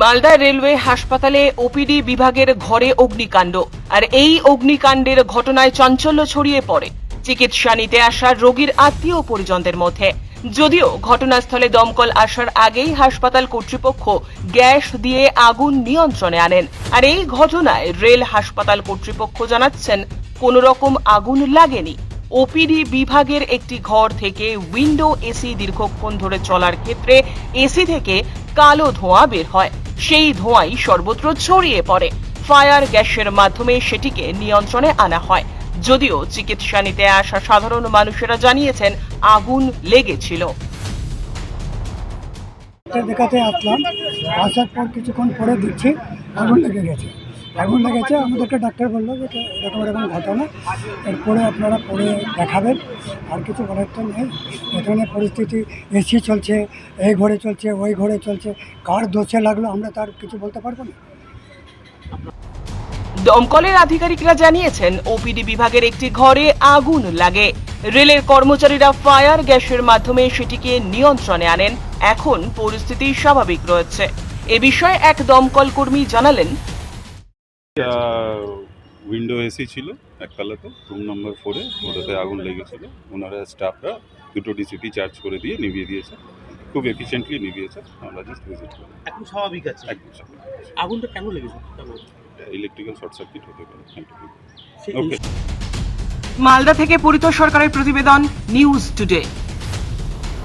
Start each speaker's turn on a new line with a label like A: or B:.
A: Malda railway হাসপাতালে OPD বিভাগের ঘরে অগ্নিকাণ্ড। আর এই অগ্নিকাণ্ডের ঘটনায় চাঞ্চল্য ছড়িয়ে পড়ে। চিকিৎসা নিতে আসা রোগীর আত্মীয় পরিজনদের মধ্যে। যদিও ঘটনাস্থলে দমকল আসার আগেই হাসপাতাল কর্তৃপক্ষ গ্যাস দিয়ে আগুন নিয়ন্ত্রণে আনেন। আর এই ঘটনায় রেল হাসপাতাল কর্তৃপক্ষ জানাচ্ছেন, কোনো রকম আগুন লাগেনি। ওপিডি বিভাগের একটি ঘর থেকে উইন্ডো এসি দীর্ঘক্ষণ ধরে চলার ক্ষেত্রে এসি থেকে কালো ধোঁয়া বের হয়। সেই ধোঁয়াই সর্বত্র ছড়িয়ে পড়ে। ফায়ার গ্যাসের মাধ্যমে সেটিকে নিয়ন্ত্রণে আনা হয়। যদিও চিকিৎসা নিতে আসা সাধারণ মানুষেরা জানিয়েছেন, আগুন লেগেছিল।
B: দেখাতে আসলাম। আসার পর কিছুক্ষণ পরে দেখছি আগুন লেগে গেছে। আগুন লেগেছে আমাদেরকে ডাক্তার বলল যে, এরকম এরকম ঘটনা, এরপরে আপনারা পরে দেখাবেন, আর কিছু বলার তো নেই। এখানে পরিস্থিতি এসি চলছে, এই ঘরে চলছে, ওই ঘরে চলছে, কার দোষে লাগল আমরা তার কিছু বলতে পারব না।
A: দমকলের আধিকারিকরা জানিয়েছেন, ওপিডি বিভাগের একটি ঘরে আগুন লাগে। রেলের কর্মচারীরা ফায়ার গ্যাসের মাধ্যমে সেটিকে নিয়ন্ত্রণে আনেন। এখন পরিস্থিতি স্বাভাবিক রয়েছে। এ বিষয়ে এক দমকল কর্মী জানালেন
C: উইন্ডো এসি ছিল একতলাতে রুম নম্বর ফোরে ওটাতে আগুন লেগেছিল। ওনারা স্টাফরা দুটো ডিসিটি চার্জ করে দিয়ে নিভিয়ে দিয়েছে। খুব এফিসিয়েন্টলি নিভিয়েছে। আমরা জাস্ট ভিজিট করি।
D: এখন স্বাভাবিক আছে।
C: একদম
D: আগুনটা কেন লেগেছে?
C: ইলেকট্রিক্যাল শর্ট সার্কিট হতে পারে। ওকে
A: মালদা থেকে পরিত সরকারের প্রতিবেদন নিউজ টুডে